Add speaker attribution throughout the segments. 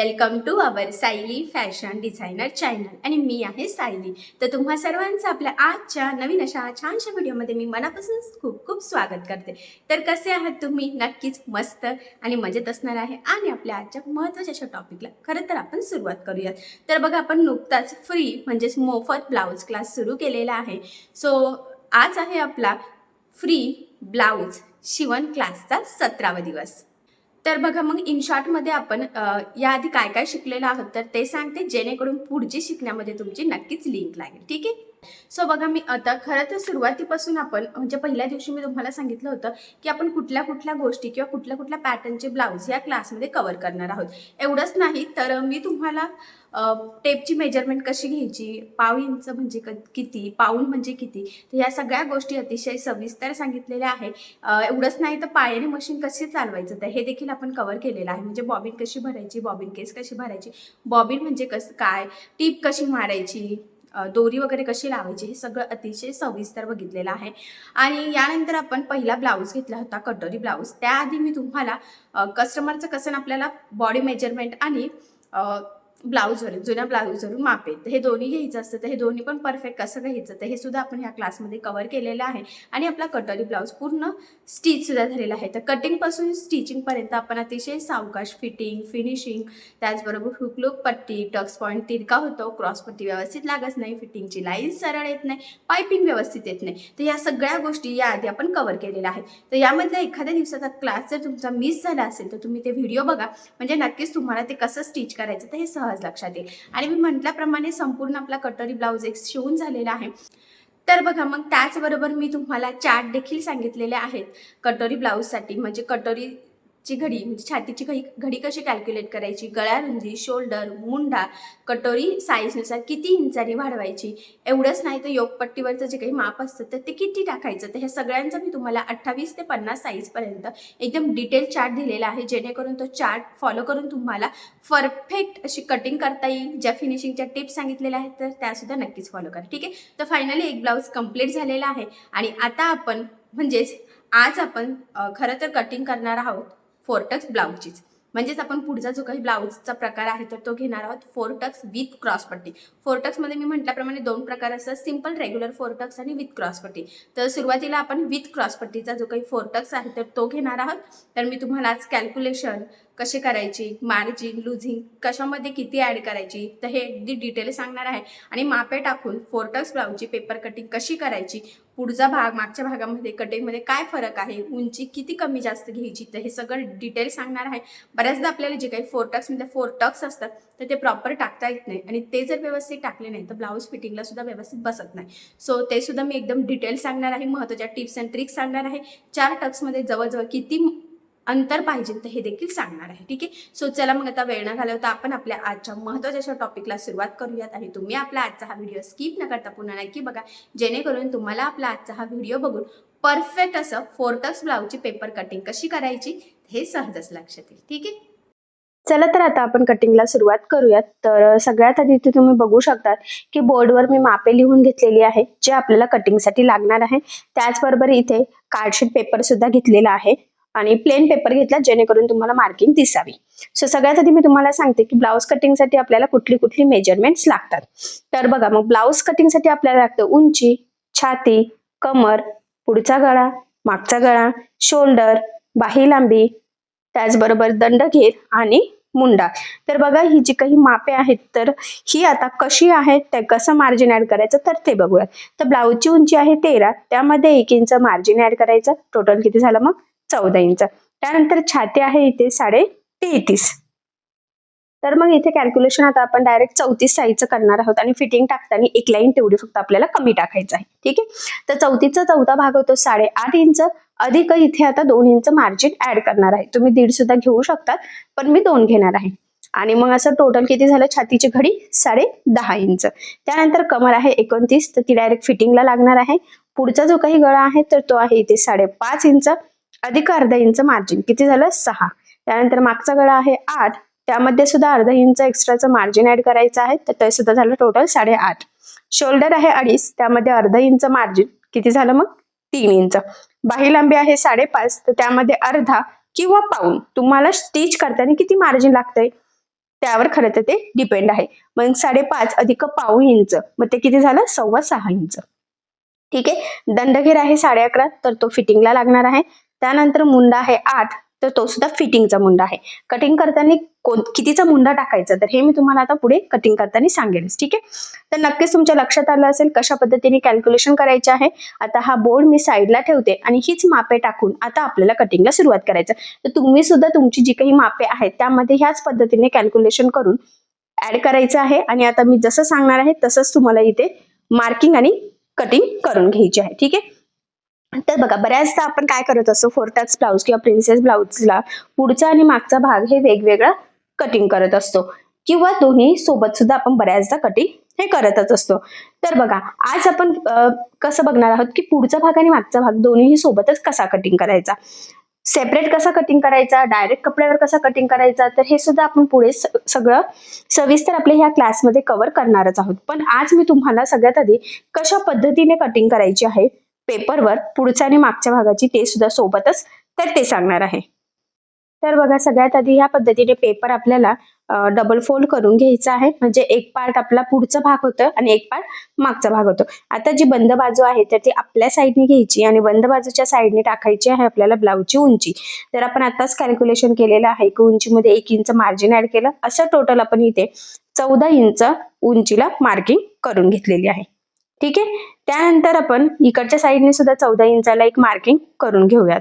Speaker 1: Welcome to our Sayali fashion designer channel आणि मी आहे सायली तर तुम्हा सर्वांचं आपल्या आजच्या नवीन अशा छानशा व्हिडिओमध्ये मी मनापासून खूप खूप स्वागत करते. तर कसे आहात तुम्ही? नक्कीच मस्त आणि मजेत असणार आहे. आणि आपल्या आजच्या महत्त्वाच्या अशा टॉपिकला खरं तर आपण सुरुवात करूयात. तर बघा आपण नुकताच फ्री म्हणजेच मोफत ब्लाऊज क्लास सुरू केलेला आहे. सो आज आहे आपला फ्री ब्लाऊज शिवण क्लासचा सतरावा दिवस. तर बघा मग इन शॉर्टमध्ये आपण याआधी काय काय शिकलेलं आहोत तर ते सांगते जेणेकरून पुढची शिकण्यामध्ये तुमची नक्कीच लिंक लागेल. ठीक आहे? सो बघा मी आता खरं तर सुरुवातीपासून आपण म्हणजे पहिल्या दिवशी मी तुम्हाला सांगितलं होतं की आपण कुठल्या कुठल्या गोष्टी किंवा कुठल्या कुठल्या पॅटर्नचे ब्लाऊज या क्लासमध्ये कवर करणार आहोत. एवढंच नाही तर मी तुम्हाला टेपची मेजरमेंट कशी घ्यायची पाव इंच म्हणजे क किती पाऊन म्हणजे किती तर या सगळ्या गोष्टी अतिशय सविस्तर सांगितलेल्या आहे एवढंच नाही तर पायाने मशीन कशी चालवायचं तर हे देखील आपण कवर केलेलं आहे. म्हणजे बॉबिन कशी भरायची बॉबिन केस कशी भरायची बॉबिन म्हणजे कसं काय टीप कशी मारायची दोरी वगैरे कशी लावायची हे सगळं अतिशय सविस्तर बघितलेलं आहे. आणि यानंतर आपण पहिला ब्लाऊज घेतला होता कटोरी ब्लाऊज. त्याआधी मी तुम्हाला कस्टमरचं कसं आपल्याला बॉडी मेजरमेंट आणि ब्लाऊजवरून जुन्या ब्लाऊजवरून मापे तर हे दोन्ही घ्यायचं असतं तर हे दोन्ही पण परफेक्ट कसं घ्यायचं तर हे सुद्धा आपण ह्या क्लासमध्ये कवर केलेलं आहे. आणि आपला कटोरी ब्लाऊज पूर्ण स्टिचसुद्धा झालेला आहे. तर कटिंगपासून स्टिचिंगपर्यंत आपण अतिशय सावकाश फिटिंग फिनिशिंग त्याचबरोबर हुकलूक पट्टी टक्स पॉईंट तिरका होतो क्रॉस पट्टी व्यवस्थित लागत नाही फिटिंगची लाईन सरळ येत नाही पायपिंग व्यवस्थित येत नाही. तर या सगळ्या गोष्टी याआधी आपण कवर केलेल्या आहेत. तर यामधल्या एखाद्या दिवसाचा क्लास जर तुमचा मिस झाला असेल तर तुम्ही ते व्हिडिओ बघा. म्हणजे नक्कीच तुम्हाला ते कसं स्टिच करायचं तर हे सहज लक्षात येईल. आणि मी म्हटल्याप्रमाणे संपूर्ण आपला कटोरी ब्लाऊज एक शिवून झालेला आहे. तर बघा मग त्याचबरोबर मी तुम्हाला चार्ट देखील सांगितलेले आहेत. कटोरी ब्लाऊजसाठी म्हणजे कटोरी ची घडी म्हणजे छातीची घडी घडी कशी कॅल्क्युलेट करायची? गळ्या रुंदी शोल्डर मुंडा कटोरी साईजनुसार किती इंचानी वाढवायची? एवढंच नाही तर योगपट्टीवरचं जे काही माप असतं तर ते किती टाकायचं? तर ह्या सगळ्यांचं मी तुम्हाला अठ्ठावीस ते पन्नास साईजपर्यंत एकदम डिटेल चार्ट दिलेला आहे जेणेकरून तो चार्ट फॉलो करून तुम्हाला परफेक्ट अशी कटिंग करता येईल. ज्या फिनिशिंगच्या टिप्स सांगितलेल्या आहेत तर त्यासुद्धा नक्कीच फॉलो करा. ठीक आहे? तर फायनली एक ब्लाऊज कंप्लीट झालेला आहे. आणि आता आपण म्हणजेच आज आपण खरं तर कटिंग करणार आहोत. फोरटक्स ब्लाऊजचीच म्हणजेच आपण पुढचा जो काही ब्लाऊजचा प्रकार आहे तर तो घेणार आहोत फोरटक्स विथ क्रॉसपट्टी फोरटक्समध्ये मी म्हटल्याप्रमाणे दोन प्रकार असतात सिंपल रेग्युलर फोरटक्स आणि विथ क्रॉसपट्टी तर सुरुवातीला आपण विथ क्रॉसपट्टीचा जो काही फोरटक्स आहे तर तो घेणार आहोत. तर मी तुम्हाला आज कॅल्क्युलेशन कशी करायची मार्जिन लुझिंग कशामध्ये किती ॲड करायची तर हे अगदी डिटेल सांगणार आहे. आणि मापे टाकून फोरटक्स ब्लाऊजची पेपर कटिंग कशी करायची पुढचा भाग मागच्या भागामध्ये कटिंगमध्ये काय फरक आहे उंची किती कमी जास्त घ्यायची तर हे सगळं डिटेल सांगणार आहे. बऱ्याचदा आपल्याला जे काही फोरटक्समध्ये फोरटक्स असतात तर ते प्रॉपर टाकता येत नाही. आणि ते जर व्यवस्थित टाकले नाही तर ब्लाऊज फिटिंगला सुद्धा व्यवस्थित बसत नाही. सो ते सुद्धा मी एकदम डिटेल सांगणार आहे महत्त्वाच्या टिप्स अँड ट्रिक्स सांगणार आहे. चार टक्समध्ये जवळजवळ किती अंतर पाहिजे तर हे देखील सांगणार आहे. ठीक आहे? सो चला मग आता वेळ न घालवता आपण आपल्या आजच्या महत्त्वाच्या टॉपिकला सुरुवात करूयात आणि तुम्ही आपला आजचा हा व्हिडिओ स्किप न करता पुन्हा नक्की बघा. जेणेकरून तुम्हाला आपला आजचा हा व्हिडिओ बघून परफेक्ट असं फोरटक्स ब्लाऊजची पेपर कटिंग कशी करायची हे सहजच लक्षात येईल. ठीक आहे?
Speaker 2: चला तर आता आपण कटिंगला सुरुवात करूयात. तर सगळ्यात आधी इथे तुम्ही बघू शकतात की बोर्डवर मी मापे लिहून घेतलेली आहे जे आपल्याला कटिंगसाठी लागणार आहे. त्याचबरोबर इथे कार्डशीट पेपर सुद्धा घेतलेला आहे. आणि प्लेन पेपर घेतला जेणेकरून तुम्हाला मार्किंग दिसावी. सो सगळ्यात आधी मी तुम्हाला सांगते की ब्लाऊज कटिंगसाठी आपल्याला कुठली कुठली मेजरमेंट्स लागतात. तर बघा मग ब्लाऊज कटिंगसाठी आपल्याला लागतं उंची छाती कमर पुढचा गळा मागचा गळा शोल्डर बाही लांबी त्याचबरोबर दंडघेर आणि मुंडा. तर बघा ही जी काही मापे आहेत तर ही आता कशी आहेत ते कसं मार्जिन ऍड करायचं तर ते बघूयात. तर ब्लाऊजची उंची आहे तेरा त्यामध्ये एक इंच मार्जिन ऍड करायचं. टोटल किती झालं मग? चौदा इंच त्यानंतर छाती आहे इथे साडे तेहतीस. तर मग इथे कॅल्क्युलेशन आता आपण डायरेक्ट चौतीस साईजचं करणार आहोत आणि फिटिंग टाकताना एक लाईन तेवढी फक्त आपल्याला कमी टाकायचं आहे. ठीक आहे? तर चौतीसचा चौथा भाग होतो साडे आठ इंच अधिक इथे आता दोन इंच मार्जिन ऍड करणार आहे. तुम्ही दीड सुद्धा घेऊ शकतात पण मी दोन घेणार आहे. आणि मग असं टोटल किती झालं? छातीची घडी साडे दहा इंच त्यानंतर कमर आहे एकोणतीस तर ती डायरेक्ट फिटिंगला लागणार आहे. पुढचा जो काही गळा आहे तर तो आहे इथे साडेपाच इंच अधिक अर्धा इंच मार्जिन किती झालं? सहा. त्यानंतर मागचा गळा आहे आठ. त्यामध्ये सुद्धा अर्धा इंच एक्स्ट्राचं मार्जिन ऍड करायचं आहे. तर ते सुद्धा झालं टोटल साडेआठ. शोल्डर आहे अडीच. त्यामध्ये अर्धा इंच मार्जिन किती झालं मग? तीन इंच. बाही लांबी आहे साडेपाच. तर त्यामध्ये अर्धा किंवा पाऊन. तुम्हाला स्टिच करताना किती मार्जिन लागतंय? त्यावर खरं तर ते डिपेंड आहे. मग साडेपाच अधिक पाऊ इंच. मग ते किती झालं? सव्वा सहा इंच. ठीक आहे? दंडघेर आहे साडे अकरा तर तो फिटिंगला लागणार आहे. त्यानंतर मुंडा आहे आठ तर तो सुद्धा फिटिंगचा मुंडा आहे. कटिंग करताना कोण कितीचा मुंडा टाकायचा? तर हे मी तुम्हाला आता पुढे कटिंग करताना सांगेनच ठीक आहे? तर नक्कीच तुमच्या लक्षात आलं असेल कशा पद्धतीने कॅल्क्युलेशन करायचे आहे. आता हा बोर्ड मी साईडला ठेवते आणि हीच मापे टाकून आता आपल्याला कटिंगला सुरुवात करायचं तर तुम्ही सुद्धा तुमची जी काही मापे आहेत त्यामध्ये ह्याच पद्धतीने कॅल्क्युलेशन करून ऍड करायचं आहे. आणि आता मी जसं सांगणार आहे तसंच तुम्हाला इथे मार्किंग आणि कटिंग करून घ्यायची आहे ठीक आहे? तर बघा बऱ्याचदा आपण काय करत असतो फोरटॅक्स ब्लाऊज किंवा प्रिन्सेस ब्लाऊजला पुढचा आणि मागचा भाग हे वेगवेगळा कटिंग करत असतो. किंवा दोन्ही सोबत सुद्धा आपण बऱ्याचदा कटिंग हे करतच असतो. तर बघा आज आपण कसं बघणार आहोत की पुढचा भाग आणि मागचा भाग दोन्हीही सोबतच कसा कटिंग करायचा? सेपरेट कसा कटिंग करायचा? डायरेक्ट कपड्यावर कसा कटिंग करायचा? तर हे सुद्धा आपण पुढे सगळं सविस्तर आपल्या ह्या क्लासमध्ये कव्हर करणारच आहोत. पण आज मी तुम्हाला सगळ्यात आधी कशा पद्धतीने कटिंग करायची आहे पेपरवर पुढच्या आणि मागच्या भागाची ते सुद्धा सोबतच तर ते सांगणार आहे. तर बघा सगळ्यात आधी ह्या पद्धतीने पेपर आपल्याला डबल फोल्ड करून घ्यायचा आहे. म्हणजे एक पार्ट आपला पुढचा भाग होतं आणि एक पार्ट मागचा भाग होतो. आता जी बंद बाजू आहे तर ती आपल्या साईडने घ्यायची आणि बंद बाजूच्या साईडने टाकायची आहे आपल्याला ब्लाऊजची उंची. तर आपण आताच कॅल्क्युलेशन केलेलं आहे की उंचीमध्ये एक इंच मार्जिन ऍड केलं. असं टोटल आपण इथे चौदा इंच उंचीला मार्किंग करून घेतलेली आहे. ठीक आहे? त्यानंतर आपण इकडच्या साईडने सुद्धा चौदा इंचाला एक मार्किंग करून घेऊयात.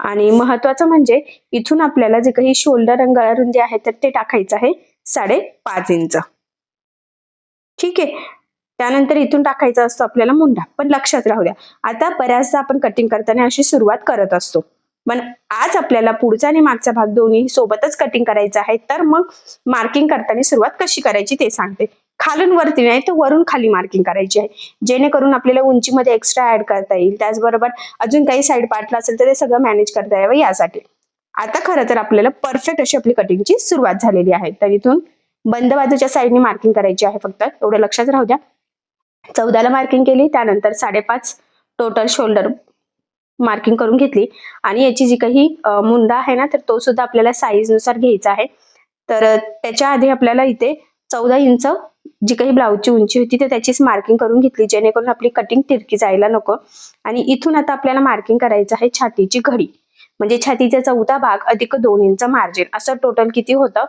Speaker 2: आणि महत्वाचं म्हणजे इथून आपल्याला जे काही शोल्डर आणि रुंदी आहे तर ते टाकायचं आहे साडेपाच इंच. ठीक आहे? त्यानंतर इथून टाकायचा असतो आपल्याला मुंडा. पण लक्षात राहू द्या. आता बऱ्याचदा आपण कटिंग करताना अशी सुरुवात करत असतो. पण आज आपल्याला पुढचा आणि मागचा भाग दोन्ही सोबतच कटिंग करायचा आहे तर मग मार्किंग करताना सुरुवात कशी करायची ते सांगते. खालून वरती नाही तर वरून खाली मार्किंग करायची आहे. जेणेकरून आपल्याला उंचीमध्ये एक्स्ट्रा ऍड करता येईल. त्याचबरोबर अजून काही साईड पार्टला असेल तर ते सगळं मॅनेज करता यावं यासाठी. आता खरं तर आपल्याला परफेक्ट अशी आपली कटिंगची सुरुवात झालेली आहे. तर इथून बंद बाजूच्या साईडने मार्किंग करायची आहे फक्त. एवढं लक्षात राहू द्या. चौदाला मार्किंग केली त्यानंतर साडेपाच टोटल शोल्डर मार्किंग करून घेतली. आणि याची जी काही अं, मुंडा आहे ना तर तो सुद्धा आपल्याला साईजनुसार घ्यायचा आहे. तर त्याच्या आधी आपल्याला इथे चौदा इंच जी काही ब्लाऊजची उंची होती तर त्याचीच मार्किंग करून घेतली जेणेकरून आपली कटिंग तिरकी जायला नको. आणि इथून आता आपल्याला मार्किंग करायचं आहे छातीची घडी. म्हणजे छातीचा चौथा भाग अधिक दोन इंच मार्जिन असं टोटल किती होतं?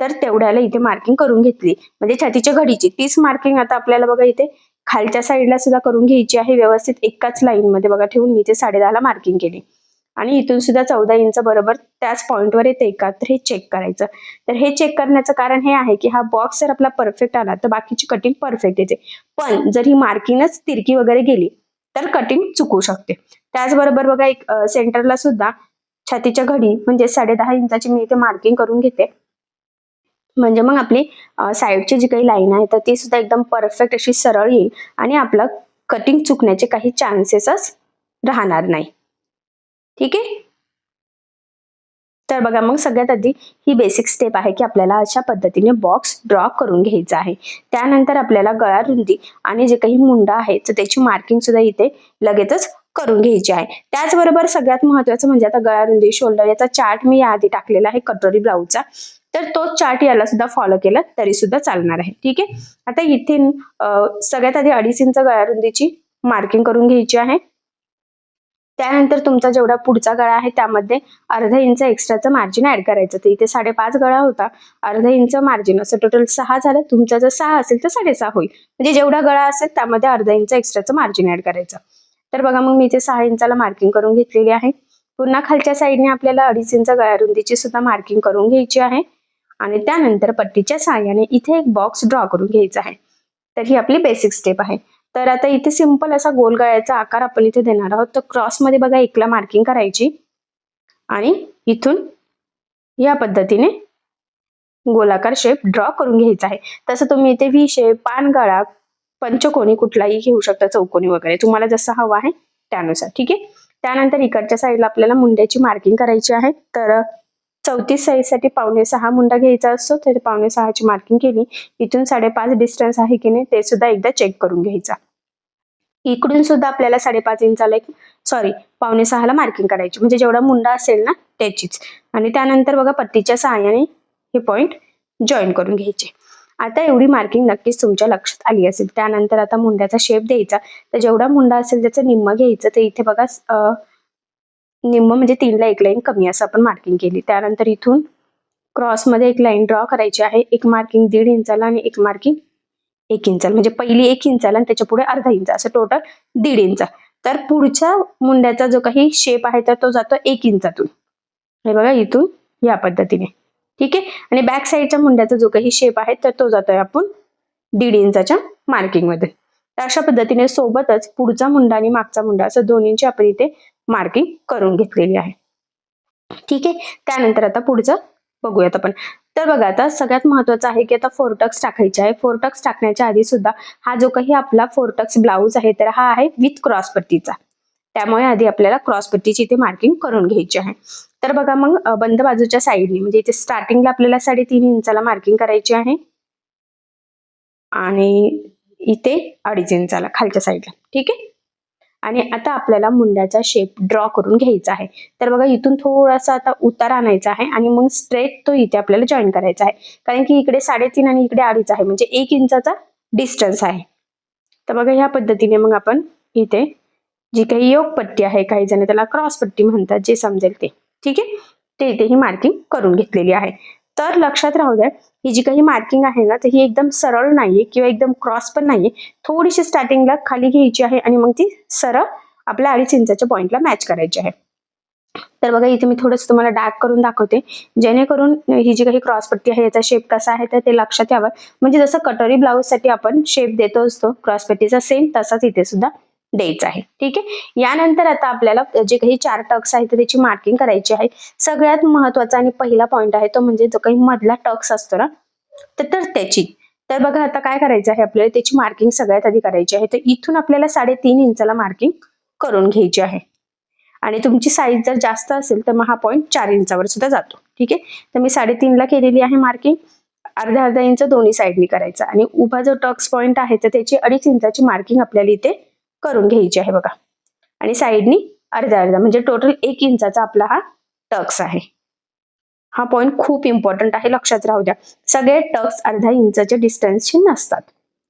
Speaker 2: तर तेवढ्याला इथे मार्किंग करून घेतली. म्हणजे छातीच्या घडीची तीच मार्किंग आता आपल्याला बघा इथे खालच्या साईडला सुद्धा करून घ्यायची आहे. व्यवस्थित एकाच लाईन मध्ये बघा ठेवून मी इथे साडेदहाला मार्किंग केली. आणि इथून सुद्धा चौदा इंच बरोबर त्याच पॉईंटवर येते का तर हे चेक करायचं. तर हे चेक करण्याचं कारण हे आहे की हा बॉक्स जर आपला परफेक्ट आला तर बाकीची कटिंग परफेक्ट येते. पण जर ही मार्किंगच तिरकी वगैरे गेली तर कटिंग चुकू शकते. त्याचबरोबर बघा एक सेंटरला सुद्धा छातीच्या घडी म्हणजे साडे दहा इंचाची मी इथे मार्किंग करून घेते. म्हणजे मग आपली साईडची जी काही लाईन आहे तर ती सुद्धा एकदम परफेक्ट अशी सरळ येईल आणि आपलं कटिंग चुकण्याचे काही चान्सेसच राहणार नाही. ठीक आहे? तर बघा मग सगळ्यात आधी ही बेसिक स्टेप आहे की आपल्याला अशा पद्धतीने बॉक्स ड्रॉ करून घ्यायचा आहे. त्यानंतर आपल्याला गळा रुंदी आणि जे काही मुंडा आहे तर त्याची मार्किंग सुद्धा इथे लगेचच करून घ्यायची आहे. त्याचबरोबर सगळ्यात महत्वाचं म्हणजे आता गळा रुंदी शोल्डर याचा चार्ट मी याआधी टाकलेला आहे कटोरी ब्लाऊजचा तर तो चार्ट याला सुद्धा फॉलो केला तरी सुद्धा चालणार आहे. ठीक आहे? आता इथे सगळ्यात आधी अडीच इंच गळा रुंदीची मार्किंग करून घ्यायची आहे. त्यानंतर तुमचा जेवढा पुढचा गळा आहे त्यामध्ये अर्धा इंच एक्स्ट्राचं मार्जिन ऍड करायचं. तर इथे साडेपाच गळा होता. अर्धा इंच मार्जिन असं टोटल सहा झालं. तुमचा जर सहा असेल तर साडेसहा होईल. म्हणजे जेवढा गळा असेल त्यामध्ये अर्धा इंच एक्स्ट्राचं मार्जिन ऍड करायचं. तर बघा मग मी इथे सहा इंचाला मार्किंग करून घेतलेली आहे. पुन्हा खालच्या साईडने आपल्याला अडीच इंच गळा रुंदीची सुद्धा मार्किंग करून घ्यायची आहे. आणि त्यानंतर पट्टीच्या सहाय्याने इथे एक बॉक्स ड्रॉ करून घ्यायचा आहे. तर ही आपली बेसिक स्टेप आहे. तर आता इथे सिंपल असा गोल गळ्याचा आकार आपण इथे देणार आहोत. तर क्रॉसमध्ये बघा एकला मार्किंग करायची. आणि इथून या पद्धतीने गोलाकार शेप ड्रॉ करून घ्यायचा आहे. तसं तुम्ही इथे व्ही शेप पानगळा पंचकोनी कुठलाही घेऊ शकता चौकोनी वगैरे. तुम्हाला जसं हवं आहे त्यानुसार. ठीक आहे? त्यानंतर इकडच्या साईडला आपल्याला मुंड्याची मार्किंग करायची आहे. तर चौतीस साईजसाठी पावणे सहा मुंडा घ्यायचा असतो तर पावणे सहाची मार्किंग केली. इथून साडेपाच डिस्टन्स आहे की नाही ते सुद्धा एकदा चेक करून घ्यायचा. इकडून सुद्धा आपल्याला साडेपाच इंचाला एक सॉरी पावणे सहाला मार्किंग करायची म्हणजे जेवढा मुंडा असेल ना त्याचीच. आणि त्यानंतर बघा पट्टीच्या सहाय्याने हे पॉईंट जॉईन करून घ्यायचे. आता एवढी मार्किंग नक्कीच तुमच्या लक्षात आली असेल. त्यानंतर आता मुंड्याचा शेप द्यायचा. तर जेवढा मुंडा असेल त्याचं निम्म घ्यायचं तर इथे बघा निम्म म्हणजे तीनला एक लाईन कमी असं आपण मार्किंग केली. त्यानंतर इथून क्रॉसमध्ये एक लाईन ड्रॉ करायची आहे. एक मार्किंग दीड इंचाला आणि एक मार्किंग एक इंचाला. म्हणजे पहिली एक इंचाला आणि त्याच्या पुढे अर्धा इंच. असं टोटल दीड इंच. तर पुढच्या मुंड्याचा जो काही शेप आहे तर तो जातो एक इंचातून. हे बघा इथून या पद्धतीने. ठीक आहे? आणि बॅक साईडच्या मुंड्याचा जो काही शेप आहे तर तो जातोय आपण दीड इंचाच्या मार्किंगमध्ये. तर अशा पद्धतीने सोबतच पुढचा मुंडा आणि मागचा मुंडा असं दोन्हींची आपण इथे मार्किंग करून घेतलेली आहे. ठीक आहे? त्यानंतर आता पुढचं बघूयात आपण. तर बघा आता सगळ्यात महत्वाचं आहे की आता फोरटक्स टाकायचे आहे. फोरटक्स टाकण्याच्या आधी सुद्धा हा जो काही आपला फोरटक्स ब्लाऊज आहे तर हा आहे विथ क्रॉस पट्टीचा. त्यामुळे आधी आपल्याला क्रॉस पट्टीची इथे मार्किंग करून घ्यायची आहे. तर बघा मग बंद बाजूच्या साईडने म्हणजे इथे स्टार्टिंगला आपल्याला साडेतीन इंचाला मार्किंग करायची आहे. आणि इथे अडीच इंचाला खालच्या साईडला ठीक आहे? आणि आता आपल्याला मुंड्याचा शेप ड्रॉ करून घ्यायचा आहे. तर बघा इथून थोडासा आता उतार आणायचा आहे आणि मग स्ट्रेट तो इथे आपल्याला जॉईन करायचा आहे. कारण की इकडे साडेतीन आणि इकडे अडीच आहे म्हणजे एक इंचाचा डिस्टन्स आहे. तर बघा ह्या पद्धतीने मग आपण इथे जी काही योग पट्टी आहे काही जण त्याला क्रॉस पट्टी म्हणतात जे समजेल ते. ठीक आहे? ते इथे ही मार्किंग करून घेतलेली आहे. तर लक्षात राहू द्या ही जी काही मार्किंग आहे ना तर ही एकदम सरळ नाहीये किंवा एकदम क्रॉस पण नाहीये. थोडीशी स्टार्टिंगला खाली घ्यायची आहे आणि मग ती सरळ आपल्या अडीच इंचाच्या पॉईंटला मॅच करायची आहे. तर बघा इथे मी थोडंसं तुम्हाला डार्क करून दाखवते. जेणेकरून ही जी काही क्रॉस पट्टी आहे याचा शेप कसा आहे तर ते लक्षात यावं. म्हणजे जसं कटोरी ब्लाऊजसाठी आपण शेप देतो असतो क्रॉस पट्टीचा सेम तसाच इथे सुद्धा द्यायचा आहे. ठीक आहे? यानंतर आता आपल्याला जे काही चार टक्स आहेत त्याची मार्किंग करायची आहे. सगळ्यात महत्त्वाचा आणि पहिला पॉईंट आहे तो म्हणजे जो काही मधला टक्स असतो ना तर तर त्याची. तर बघा आता काय करायचं आहे आपल्याला? त्याची मार्किंग सगळ्यात आधी करायची आहे. तर इथून आपल्याला साडेतीन इंचाला मार्किंग करून घ्यायची आहे. आणि तुमची साईज जर जास्त असेल तर मग हा पॉईंट चार इंचावर सुद्धा जातो. ठीक आहे? तर मी साडेतीनला केलेली आहे मार्किंग अर्धा अर्धा इंच दोन्ही साईडनी करायचा. आणि उभा जो टक्स पॉईंट आहे तर त्याची अडीच इंचाची मार्किंग आपल्याला इथे करून घ्यायची आहे बघा. आणि साईडनी अर्धा अर्धा म्हणजे टोटल एक इंचाचा आपला हा टक्स आहे. हा पॉईंट खूप इम्पॉर्टंट आहे लक्षात राहू द्या. सगळे टक्स अर्धा इंचाच्या डिस्टन्सचे नसतात.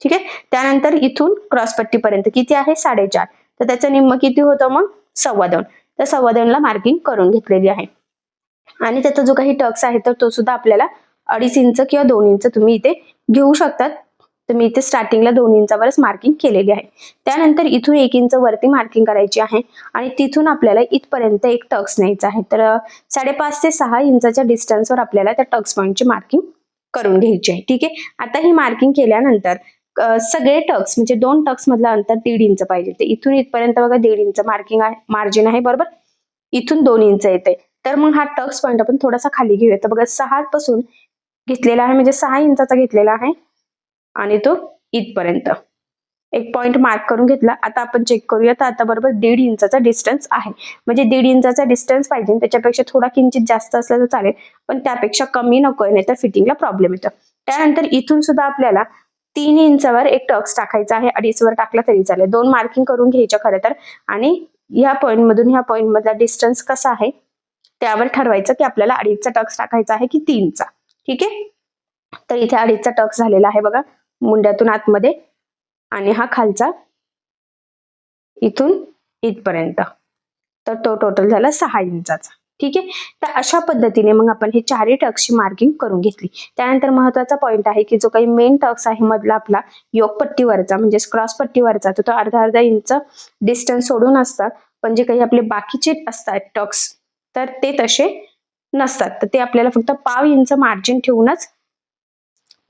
Speaker 2: ठीक आहे? त्यानंतर इथून क्रॉसपट्टीपर्यंत किती आहे? साडेचार. तर त्याचं निम्म किती होतं मग? सव्वा दोन. तर सव्वा दोनला मार्किंग करून घेतलेली आहे. आणि त्याचा जो काही टक्स आहे तर तो सुद्धा आपल्याला अडीच इंच किंवा दोन इंच तुम्ही इथे घेऊ शकतात. तर मी इथे स्टार्टिंगला दोन इंचावरच मार्किंग केलेली आहे. त्यानंतर इथून एक इंच वरती मार्किंग करायची आहे आणि तिथून आपल्याला इथपर्यंत एक टक्स न्यायचा आहे. तर साडेपाच ते सहा इंचाच्या डिस्टन्सवर आपल्याला त्या टक्स पॉईंटची मार्किंग करून घ्यायची आहे. ठीक आहे? आता ही मार्किंग केल्यानंतर सगळे टक्स म्हणजे दोन टक्स मधलं अंतर दीड इंच पाहिजे. ते इथून इथपर्यंत बघा दीड इंच मार्किंग आहे मार्जिन आहे बरोबर? इथून दोन इंच येते. तर मग हा टक्स पॉईंट आपण थोडासा खाली घेऊया. तर बघा सहा पासून घेतलेला आहे म्हणजे सहा इंचाचा घेतलेला आहे. आणि तो इथपर्यंत. एक पॉइंट मार्क करून घेतला. आता आपण चेक करूया. तर आता बरोबर दीड इंचाचा डिस्टन्स आहे. म्हणजे दीड इंचाचा डिस्टन्स पाहिजे त्याच्यापेक्षा थोडा किंचित जास्त असला तर चालेल. पण त्यापेक्षा कमी नकोय नाही तर फिटिंगला प्रॉब्लेम येतो. त्यानंतर इथून सुद्धा आपल्याला तीन इंचावर एक टक्स टाकायचा आहे. अडीचवर टाकला तरी चालेल. दोन मार्किंग करून घ्यायच्या खरं तर. आणि ह्या पॉईंट मधून ह्या पॉईंट मधला डिस्टन्स कसा आहे? त्यावर ठरवायचं की आपल्याला अडीचचा टक्स टाकायचा आहे की तीनचा. ठीक आहे? तर इथे अडीचचा टक्स झालेला आहे बघा. मुंड्यातून आतमध्ये आणि हा खालचा इथून इथपर्यंत. तर तो टोटल झाला सहा इंचाचा. ठीक आहे? तर अशा पद्धतीने मग आपण हे चारही टक्सची मार्किंग करून घेतली. त्यानंतर महत्त्वाचा पॉईंट आहे की जो काही मेन टक्स आहे मधला आपला योगपट्टीवरचा म्हणजे क्रॉस पट्टीवरचा तो तो अर्धा अर्धा इंच डिस्टन्स सोडून असतात. पण जे काही आपले बाकीचे असतात टक्स तर ते तसे नसतात. तर ते आपल्याला फक्त पाव इंच मार्जिन ठेवूनच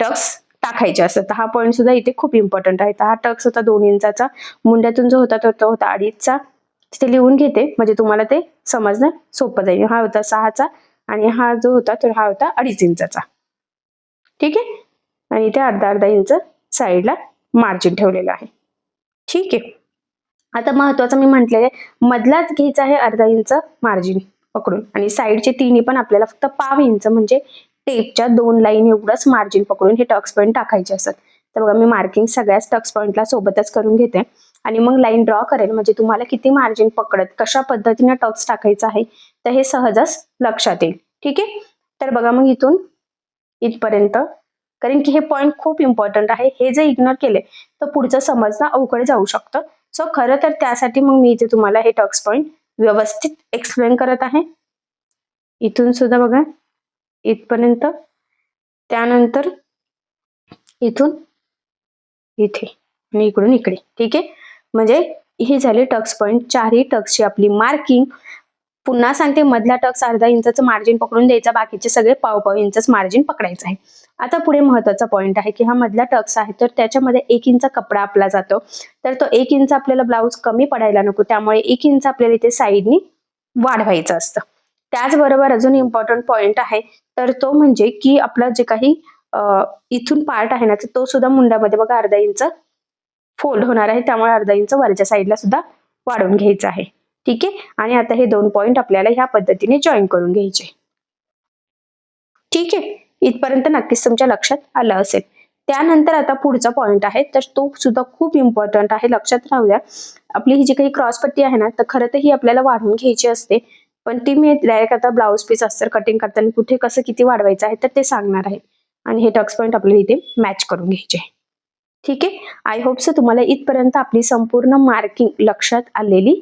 Speaker 2: टक्स टाकायचे असतात. तर हा पॉईंट सुद्धा इथे खूप इम्पॉर्टंट आहे. हा टक्स होता दोन इंचाचा मुंड्यातून जो होता तो तो होता अडीचचा. तिथे लिहून घेते. म्हणजे तुम्हाला ते समजणं सोपं जाईल. हा होता सहाचा आणि हा जो होता तो हा होता अडीच इंचाचा. ठीक आहे? आणि इथे अर्धा अर्धा इंच साईडला मार्जिन ठेवलेलं आहे. ठीक आहे? आता महत्वाचं मी म्हटलेलं आहे मधलाच घ्यायचा आहे अर्धा इंच मार्जिन पकडून. आणि साईडचे तिन्ही पण आपल्याला फक्त पाव इंच म्हणजे टेपच्या दोन लाईन एवढंच मार्जिन पकडून हे टक्स पॉईंट टाकायचे असतात. तर बघा मी मार्किंग सगळ्याच टक्स पॉईंटला सोबतच करून घेते. आणि मग लाईन ड्रॉ करेल म्हणजे तुम्हाला किती मार्जिन पकडत कशा पद्धतीने टक्स टाकायचं आहे तर हे सहजच लक्षात येईल. ठीक आहे? तर बघा मग इथून इथपर्यंत. कारण की हे पॉईंट खूप इम्पॉर्टंट आहे. हे जर इग्नोर केले तर पुढचं समजणं अवघड जाऊ शकतं. सो खरं तर त्यासाठी मग मी इथे तुम्हाला हे टक्स पॉईंट व्यवस्थित एक्सप्लेन करत आहे. इथून सुद्धा बघा. इथपर्यंत. त्यानंतर इथून इथे आणि इकडून इकडे. ठीक आहे? म्हणजे हे झाले टक्स पॉईंट चारही टक्सची आपली मार्किंग. पुन्हा सांगते मधला टक्स अर्धा इंचाचं मार्जिन पकडून द्यायचा बाकीचे सगळे पाव पाव इंचच मार्जिन पकडायचं आहे. आता पुढे महत्त्वाचा पॉईंट आहे की हा मधला टक्स आहे तर त्याच्यामध्ये एक इंच कपडा आपला जातो. तर तो एक इंच आपल्याला ब्लाऊज कमी पडायला नको त्यामुळे एक इंच आपल्याला इथे साईडनी वाढवायचं असतं. त्याचबरोबर अजून इम्पॉर्टंट पॉईंट आहे तर तो म्हणजे की आपला जे काही इथून पार्ट आहे ना तर तो सुद्धा मुंड्यामध्ये बघा अर्धा इंच फोल्ड होणार आहे. त्यामुळे अर्धा इंच वरच्या साईडला सुद्धा वाढवून घ्यायचं आहे. ठीक आहे? आणि आता हे दोन पॉईंट आपल्याला ह्या पद्धतीने जॉईन करून घ्यायचे. ठीक आहे? इथपर्यंत नक्कीच तुमच्या लक्षात आलं असेल. त्यानंतर आता पुढचा पॉईंट आहे. तर तो सुद्धा खूप इम्पॉर्टंट आहे. लक्षात राहूया आपली ही जी काही क्रॉस पट्टी आहे ना तर खरं तर ही आपल्याला वाढवून घ्यायची असते. पण ती मी डायरेक्ट आता ब्लाऊज पीस अस्तर कटिंग करताना कुठे कसं किती वाढवायचं आहे तर ते सांगणार आहे. आणि हे टक्स पॉईंट आपल्याला इथे मॅच करून घ्यायचे आहे. ठीक आहे? आय होप सो तुम्हाला इथपर्यंत आपली संपूर्ण मार्किंग लक्षात आलेली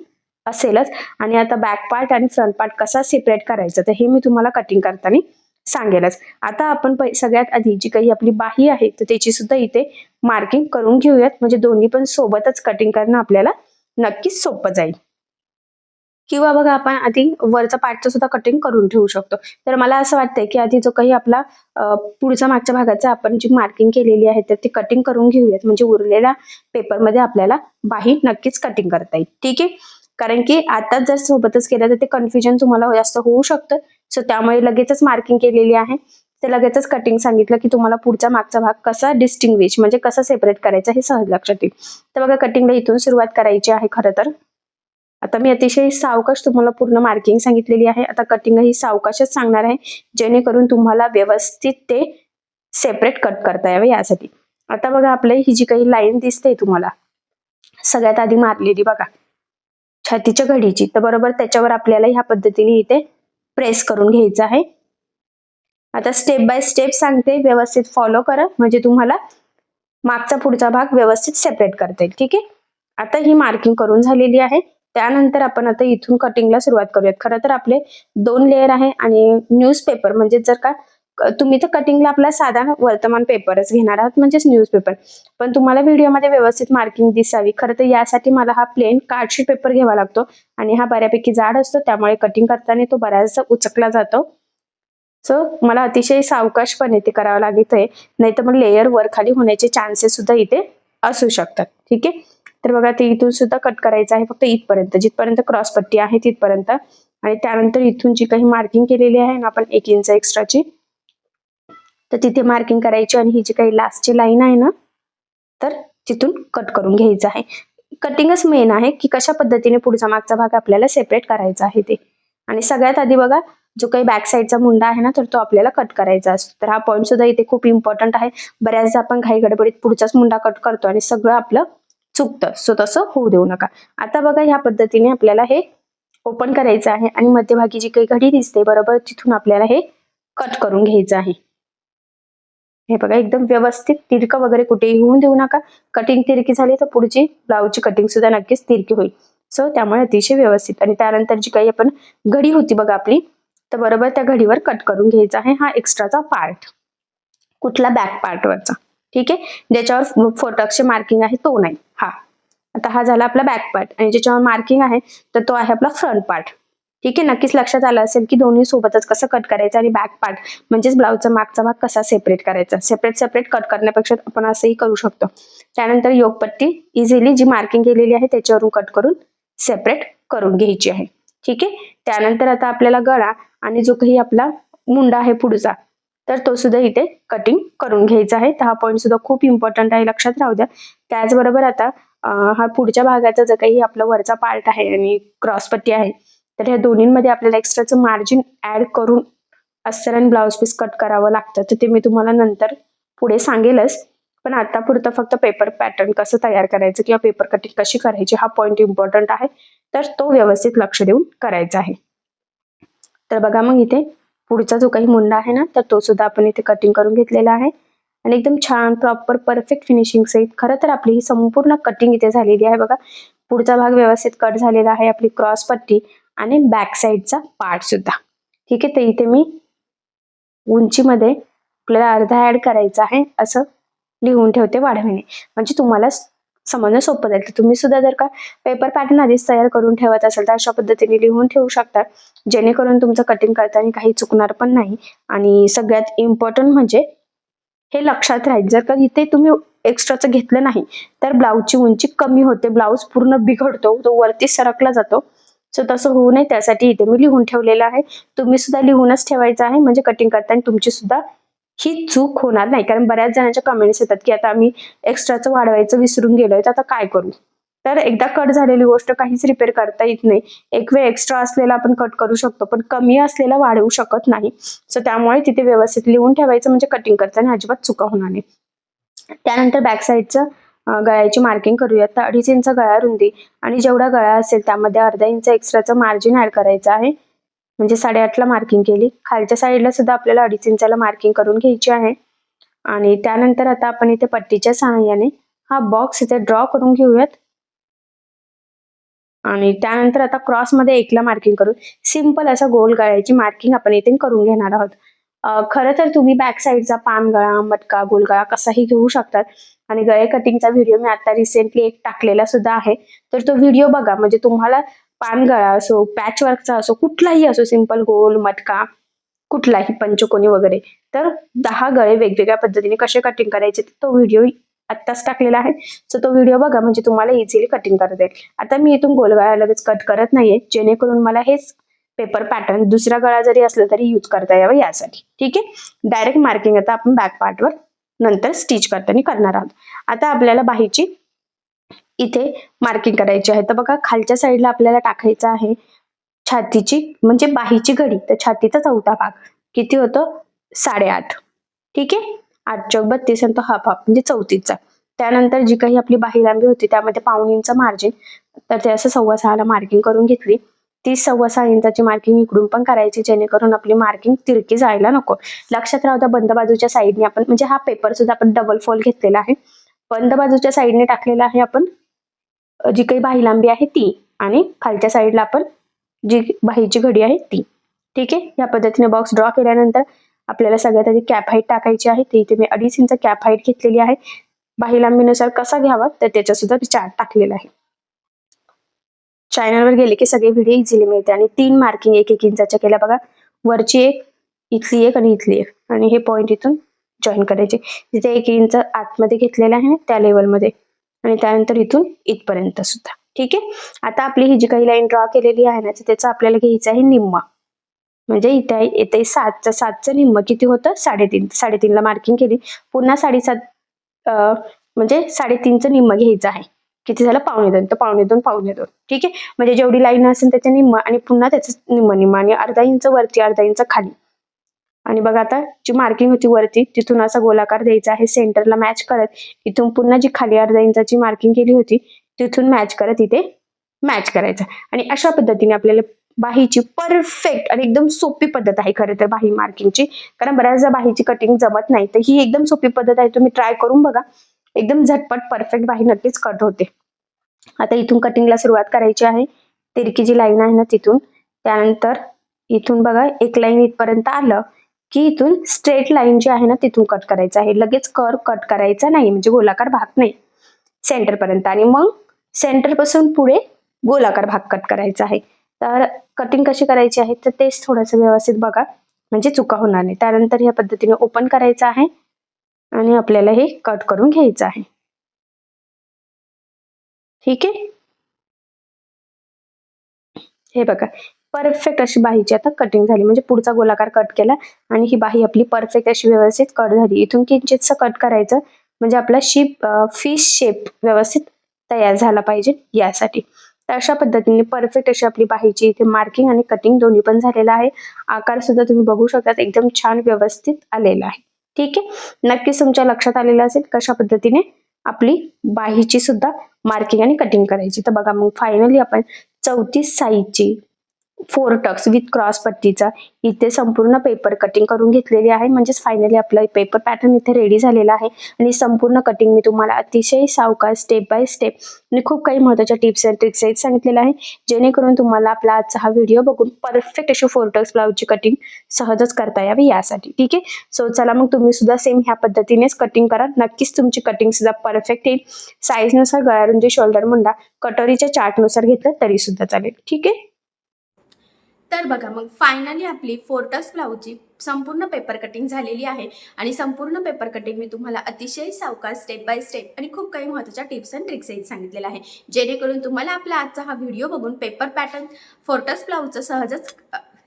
Speaker 2: असेलच. आणि आता बॅक पार्ट आणि फ्रंट पार्ट कसा सेपरेट करायचा तर हे मी तुम्हाला कटिंग करताना सांगेलच. आता आपण सगळ्यात आधी जी काही आपली बाही आहे तर त्याची सुद्धा इथे मार्किंग करून घेऊयात. म्हणजे दोन्ही पण सोबतच कटिंग करणं आपल्याला नक्कीच सोपं जाईल. किंवा बघा आपण आधी वरचा पार्टचं सुद्धा कटिंग करून ठेवू शकतो. तर मला असं वाटतंय की आधी जो काही आपला पुढच्या पुढचा मागच्या भागाचा आपण जी मार्किंग केलेली आहे तर ती कटिंग करून घेऊयात. म्हणजे उरलेल्या पेपरमध्ये आपल्याला बाही नक्कीच कटिंग करता येईल. ठीक आहे? कारण की आता जर सोबतच केलं तर ते कन्फ्युजन तुम्हाला जास्त होऊ शकतं. सो त्यामुळे लगेचच मार्किंग केलेली आहे. तर लगेचच कटिंग सांगितलं की तुम्हाला पुढचा मागचा भाग कसा डिस्टिंग्विश म्हणजे कसा सेपरेट करायचा हे सहज लक्षात येईल. तर बघा कटिंगला इथून सुरुवात करायची आहे खरं तर. आता मी अतिशय सावकाश तुम्हाला पूर्ण मार्किंग सांगितलेली आहे. आता कटिंग ही सावकाशच सांगणार आहे जेणेकरून तुम्हाला व्यवस्थित ते सेपरेट कट करता यावे यासाठी. आता बघा आपली ही जी काही लाईन दिसते तुम्हाला सगळ्यात आधी मारलेली बघा. छातीच्या घडीची तर बरोबर त्याच्यावर आपल्याला ह्या पद्धतीने इथे प्रेस करून घ्यायचं आहे. आता स्टेप बाय स्टेप सांगते व्यवस्थित फॉलो करा म्हणजे तुम्हाला मागचा पुढचा भाग व्यवस्थित सेपरेट करता येईल ठीक आहे? आता ही मार्किंग करून झालेली आहे. त्यानंतर आपण आता इथून कटिंगला सुरुवात करूयात. खरं तर आपले दोन लेअर आहे आणि न्यूजपेपर म्हणजे जर का तुम्ही तर कटिंगला आपला साधा वर्तमान पेपरच घेणार आहात म्हणजेच न्यूजपेपर पण तुम्हाला व्हिडिओमध्ये व्यवस्थित मार्किंग दिसावी. खरं तर यासाठी मला हा प्लेन कार्डशीट पेपर घ्यावा लागतो आणि हा बऱ्यापैकी जाड असतो त्यामुळे कटिंग करताना तो बऱ्याचदा उचकला जातो. सो मला अतिशय सावकाशपणे ते करावं लागत आहे नाही तर मग लेअर वर खाली होण्याचे चान्सेस सुद्धा इथे असू शकतात. ठीक आहे? तर बघा ते इथून सुद्धा कट करायचं आहे फक्त इथपर्यंत. जिथपर्यंत क्रॉस पट्टी आहे तिथपर्यंत. आणि त्यानंतर इथून जी काही मार्किंग केलेली आहे ना आपण एक इंच एक्स्ट्राची तर तिथे मार्किंग करायची आणि ही जी काही लास्टची लाईन आहे ना तर तिथून कट करून घ्यायचं आहे. कटिंगच मेन आहे की कशा पद्धतीने पुढचा मागचा भाग आपल्याला सेपरेट करायचा आहे ते. आणि सगळ्यात आधी बघा जो काही बॅक साईडचा मुंडा आहे ना तर तो आपल्याला कट करायचा असतो. तर हा पॉईंट सुद्धा इथे खूप इम्पॉर्टंट आहे. बऱ्याचदा आपण घाई गडबडीत पुढचाच मुंडा कट करतो आणि सगळं आपलं चुकतं. सो तसं होऊ देऊ नका. आता बघा ह्या पद्धतीने आपल्याला हे ओपन करायचं आहे आणि मध्यभागी जी काही घडी दिसते बरोबर? तिथून आपल्याला हे कट करून घ्यायचं आहे. हे बघा एकदम व्यवस्थित तिरकं वगैरे कुठेही होऊन देऊ नका. कटिंग तिरकी झाली तर पुढची ब्लाऊजची कटिंग सुद्धा नक्कीच तिरकी होईल. सो त्यामुळे अतिशय व्यवस्थित. आणि त्यानंतर जी काही आपण घडी होती बघा आपली तर बरोबर त्या घडीवर कट करून घ्यायचा आहे हा एक्स्ट्राचा पार्ट कुठला बॅक पार्टवरचा ठीक आहे? ज्याच्यावर फोटक्सचे मार्किंग आहे तो नाही. हा. आता हा झाला आपला बॅक पार्ट आणि ज्याच्यावर मार्किंग आहे तर तो आहे आपला फ्रंट पार्ट ठीक आहे? नक्कीच लक्षात आलं असेल की दोन्ही सोबतच कसं कट करायचं आणि बॅक पार्ट म्हणजेच ब्लाऊजचा मागचा भाग कसा सेपरेट करायचा? सेपरेट सेपरेट कट करण्यापेक्षा आपण असंही करू शकतो. त्यानंतर योगपट्टी इझिली जी मार्किंग केलेली आहे त्याच्यावरून कट करून सेपरेट करून घ्यायची आहे. ठीक आहे? त्यानंतर आता आपल्याला गळा आणि जो काही आपला मुंडा आहे पुढचा तर तो सुद्धा इथे कटिंग करून घ्यायचा आहे. तर हा पॉईंट सुद्धा खूप इम्पॉर्टंट आहे लक्षात राहू द्या. त्याचबरोबर आता हा पुढच्या भागाचा जो काही आपला वरचा पार्ट आहे आणि क्रॉस पट्टी आहे तर ह्या दोन्हींमध्ये आपल्याला एक्स्ट्राचं मार्जिन ऍड करून अस्तर आणि ब्लाऊज पीस कट करावं लागतं. तर ते मी तुम्हाला नंतर पुढे सांगेलच. पण आता पुरतं फक्त पेपर पॅटर्न कसं तयार करायचं किंवा पेपर कटिंग कशी करायची हा पॉईंट इम्पॉर्टंट आहे. तर तो व्यवस्थित लक्ष देऊन करायचा आहे. तर बघा मग इथे पुढचा जो काही मुंडा आहे ना तर तो सुद्धा आपण इथे कटिंग करून घेतलेला आहे. आणि एकदम छान प्रॉपर परफेक्ट फिनिशिंग सहित खरं तर आपली ही संपूर्ण कटिंग इथे झालेली आहे बघा. पुढचा भाग व्यवस्थित कट झालेला आहे आपली क्रॉस पट्टी आणि बॅक साईडचा पार्ट सुद्धा. ठीक आहे तर इथे मी उंचीमध्ये आपल्याला अर्धा ऍड करायचा आहे असं लिहून ठेवते वाढविणे. म्हणजे तुम्हाला समजणं सोपं जाईल. तर तुम्ही सुद्धा जर का पेपर पॅटर्न आधीच तयार करून ठेवत असाल तर अशा पद्धतीने लिहून ठेवू शकता. जेणेकरून तुमचं कटिंग करताना काही चुकणार पण नाही. आणि सगळ्यात इम्पॉर्टंट म्हणजे हे लक्षात राहील. जर का इथे तुम्ही एक्स्ट्राचं घेतलं नाही तर ब्लाऊजची उंची कमी होते. ब्लाऊज पूर्ण बिघडतो तो वरती सरकला जातो. सो तसं होऊ नये. त्यासाठी इथे मी लिहून ठेवलेलं आहे. तुम्ही सुद्धा लिहूनच ठेवायचं आहे. म्हणजे कटिंग करताना तुमची सुद्धा ही चूक होणार नाही. कारण बऱ्याच जणांच्या कमेंट्स येतात की आता आम्ही एक्स्ट्राचं वाढवायचं विसरून गेलोय तर आता काय करू? तर एकदा कट झालेली गोष्ट काहीच रिपेअर करता येत नाही. एक वेळ एक्स्ट्रा असलेला आपण कट करू शकतो पण कमी असलेला वाढवू शकत नाही. सो त्यामुळे तिथे व्यवस्थित लिहून ठेवायचं म्हणजे कटिंग करताना अजिबात चुका होणार नाही त्यानंतर बॅक साईडचं गळ्याची मार्किंग करूयात. तर अडीच इंच गळा रुंदी आणि जेवढा गळा असेल त्यामध्ये अर्धा इंच एक्स्ट्राचं मार्जिन ऍड करायचं आहे. म्हणजे साडेआठला मार्किंग केली. खालच्या साईडला सुद्धा आपल्याला अडीच इंचाला मार्किंग करून घ्यायची आहे. आणि त्यानंतर आता आपण इथे पट्टीच्या सहाय्याने हा बॉक्स इथे ड्रॉ करून घेऊयात. आणि त्यानंतर आता क्रॉसमध्ये एकला मार्किंग करून सिंपल असा गोल गळ्याची मार्किंग आपण इथे करून घेणार आहोत. खर खरं तर तुम्ही बॅक साईडचा पान गळा मटका गोलगळा कसाही घेऊ शकतात. आणि गळे कटिंगचा व्हिडिओ मी आता रिसेंटली एक टाकलेला सुद्धा आहे. तर तो व्हिडिओ बघा. म्हणजे तुम्हाला पानगळा असो पॅच वर्कचा असो कुठलाही असो सिंपल गोल मटका कुठलाही पंचकोनी वगैरे तर दहा गळे वेगवेगळ्या पद्धतीने कसे कटिंग करायचे तो व्हिडिओ आत्ताच टाकलेला आहे. सो तो व्हिडिओ बघा म्हणजे तुम्हाला इझिली कटिंग करता येईल. आता मी इथून गोलगळा लगेच कट करत नाहीये जेणेकरून मला हेच पेपर पॅटर्न दुसरा गळा जरी असला तरी यूज करता यावं यासाठी. ठीक आहे? डायरेक्ट मार्किंग आता आपण बॅक पार्टवर नंतर स्टिच करताना करणार आहोत. आता आपल्याला बाहीची इथे मार्किंग करायची आहे. तर बघा खालच्या साईडला आपल्याला टाकायचं आहे छातीची म्हणजे बाहीची घडी. तर छातीचा चौथा भाग. किती होतं? साडेआठ. ठीक आहे? आठ चौक बत्तीस आणि तो हाफ हाफ म्हणजे चौतीसचा. त्यानंतर जी काही आपली बाही लांबी होती त्यामध्ये पाऊण इंच मार्जिन तर ते असं सव्वा सहाला मार्किंग करून घेतली. ती सव्वा सहा इंचाची मार्किंग इकडून पण करायची जेणेकरून आपली मार्किंग तिरकी जायला नको. लक्षात राहू द्या बंद बाजूच्या साईडने आपण म्हणजे हा पेपर सुद्धा आपण डबल फोल्ड घेतलेला आहे. बंद बाजूच्या साईडने टाकलेला आहे आपण जी काही बाही लांबी आहे ती आणि खालच्या साईडला आपण जी बाहीची घडी आहे ती. ठीक आहे? या पद्धतीने बॉक्स ड्रॉ केल्यानंतर आपल्याला सगळ्यात आधी कॅप हाईट टाकायची आहे. ती इथे मी अडीच इंच कॅप हाईट घेतलेली आहे. बाही लांबीनुसार कसा घ्यावा? तर त्याच्या सुद्धा चार्ट टाकलेला आहे. चॅनलवर गेले की सगळे व्हिडिओ इझिली मिळते आणि तीन मार्किंग एक एक इंचाच्या केल्या बघा. वरची एक इथली एक आणि इथली एक. आणि हे पॉईंट इथून जॉईन करायचे. जिथे एक इंच आतमध्ये घेतलेलं आहे त्या लेवलमध्ये आणि त्यानंतर इथून इथपर्यंत सुद्धा. ठीक आहे? आता आपली ही जी काही लाईन ड्रॉ केलेली आहे ना तर आपल्याला घ्यायचं आहे निम्मा. म्हणजे इथे येते सातचं सातचं निम्म किती होतं? साडेतीन साडेतीनला मार्किंग केली. पुन्हा साडेसात म्हणजे साडेतीनचं निम्म घ्यायचं आहे. किती झालं? पावणे दोन. तर पावणे दोन पावणे दोन. ठीक आहे? म्हणजे जेवढी लाईन असेल त्याचे निम्म आणि पुन्हा त्याचं निम्म निम्म. आणि अर्धा इंच वरती अर्धा इंच खाली. आणि बघा आता जी मार्किंग होती वरती तिथून असा गोलाकार द्यायचा आहे सेंटरला मॅच करत इथून पुन्हा जी खाली अर्धा इंचाची मार्किंग केली होती तिथून मॅच करत इथे मॅच करायचं. आणि अशा पद्धतीने आपल्याला बाहीची परफेक्ट आणि एकदम सोपी पद्धत आहे खरं तर बाही मार्किंगची कारण बऱ्याचदा बाहीची कटिंग जमत नाही तर ही एकदम सोपी पद्धत आहे तुम्ही ट्राय करून बघा. एकदम झटपट परफेक्ट बाही नक्कीच कट होते. आता इथून कटिंगला सुरुवात करायची आहे. तिरकी जी लाईन आहे ना तिथून. त्यानंतर इथून बघा एक लाईन इथपर्यंत आलं. की इथून स्ट्रेट लाईन जी आहे ना तिथून कट करायचं आहे. लगेच कर कट करायचा नाही म्हणजे गोलाकार भाग नाही. सेंटर पर्यंत. आणि मग सेंटरपासून पुढे गोलाकार भाग कट करायचा आहे. तर कटिंग कशी करायची आहे? तर तेच थोडंसं व्यवस्थित बघा. म्हणजे चुका होणार नाही. त्यानंतर ह्या पद्धतीने ओपन करायचं आहे. आणि आपल्याला हे कट करून घ्यायचं आहे. ठीक आहे? हे बघा. परफेक्ट अशी बाहीची आता कटिंग झाली. म्हणजे पुढचा गोलाकार कट केला आणि ही बाही आपली परफेक्ट अशी व्यवस्थित कट झाली. इथून किंचितसं कट करायचं. म्हणजे आपला शिप फिश शेप व्यवस्थित तयार झाला पाहिजे यासाठी. तर अशा पद्धतीने परफेक्ट अशी आपली बाहीची इथे मार्किंग आणि कटिंग दोन्ही पण झालेला आहे. आकार सुद्धा तुम्ही बघू शकता एकदम छान व्यवस्थित आलेला आहे. ठीक आहे? नक्कीच तुमच्या लक्षात आलेलं असेल कशा पद्धतीने आपली बाहीची सुद्धा मार्किंग आणि कटिंग करायची. तर बघा मग फायनली आपण चौतीस साईजची फोर टक्स विथ क्रॉस पट्टीचा इथे संपूर्ण पेपर कटिंग करून घेतलेली आहे. म्हणजेच फायनली आपला पेपर पॅटर्न इथे रेडी झालेला आहे. आणि संपूर्ण कटिंग मी तुम्हाला अतिशय सावकाश स्टेप बाय स्टेप आणि खूप काही महत्त्वाच्या टिप्स अँड ट्रिक्स आहेत सांगितलेलं आहे. जेणेकरून तुम्हाला आपला आजचा हा व्हिडिओ बघून परफेक्ट अशी फोर टक्स ब्लाऊजची कटिंग सहजच करता यावी यासाठी. ठीक आहे? सो चला मग तुम्ही सुद्धा सेम ह्या पद्धतीनेच कटिंग करा. नक्कीच तुमची कटिंग सुद्धा परफेक्ट येईल. साईजनुसार गळ्यारुंदी शोल्डर मुंडा कटोरीच्या चार्टनुसार घेतलं तरी सुद्धा चालेल. ठीक आहे?
Speaker 1: तर बघा मग फायनली आपली फोर्टस ब्लाऊजची संपूर्ण पेपर कटिंग झालेली आहे. आणि संपूर्ण पेपर कटिंग मी तुम्हाला अतिशय सावकार स्टेप बाय स्टेप आणि खूप काही महत्त्वाच्या टिप्स अँड ट्रिक्सही सांगितलेलं आहे. जेणेकरून तुम्हाला आपला आजचा हा व्हिडिओ बघून पेपर पॅटर्न फोर्टस ब्लाऊजचं सहजच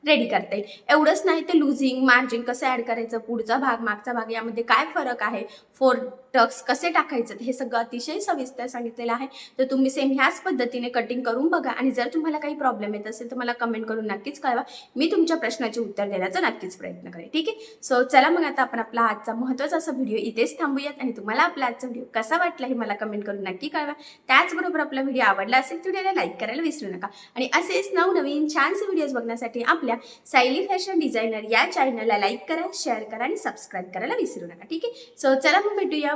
Speaker 1: रेडी करता येईल. एवढंच नाही ते लुझिंग मार्जिन कसं ॲड करायचं पुढचा भाग मागचा भाग यामध्ये काय फरक आहे? फोर टक्स कसे टाकायचं? हे सगळं अतिशय सविस्तर सांगितलेलं आहे. तर तुम्ही सेम ह्याच पद्धतीने कटिंग करून बघा. आणि जर तुम्हाला काही प्रॉब्लेम येत असेल तर मला कमेंट करून नक्कीच कळवा. मी तुमच्या प्रश्नाचे उत्तर देण्याचा नक्कीच प्रयत्न करेन. ठीक आहे? सो चला मग आता आपण आपला आजचा महत्त्वाचा असा व्हिडिओ इथेच थांबूयात. आणि तुम्हाला आपला आजचा व्हिडिओ कसा वाटला हे मला कमेंट करून नक्की कळवा. त्याचबरोबर आपला व्हिडिओ आवडला असेल तर व्हिडिओला लाईक करायला विसरू नका. आणि असेच नवनवीन छानसे व्हिडिओज बघण्यासाठी आपल्या सायली फॅशन डिझायनर या चॅनलला लाईक करा शेअर करा आणि सबस्क्राईब करायला विसरू नका. ठीक आहे? सो चला मग भेटूया.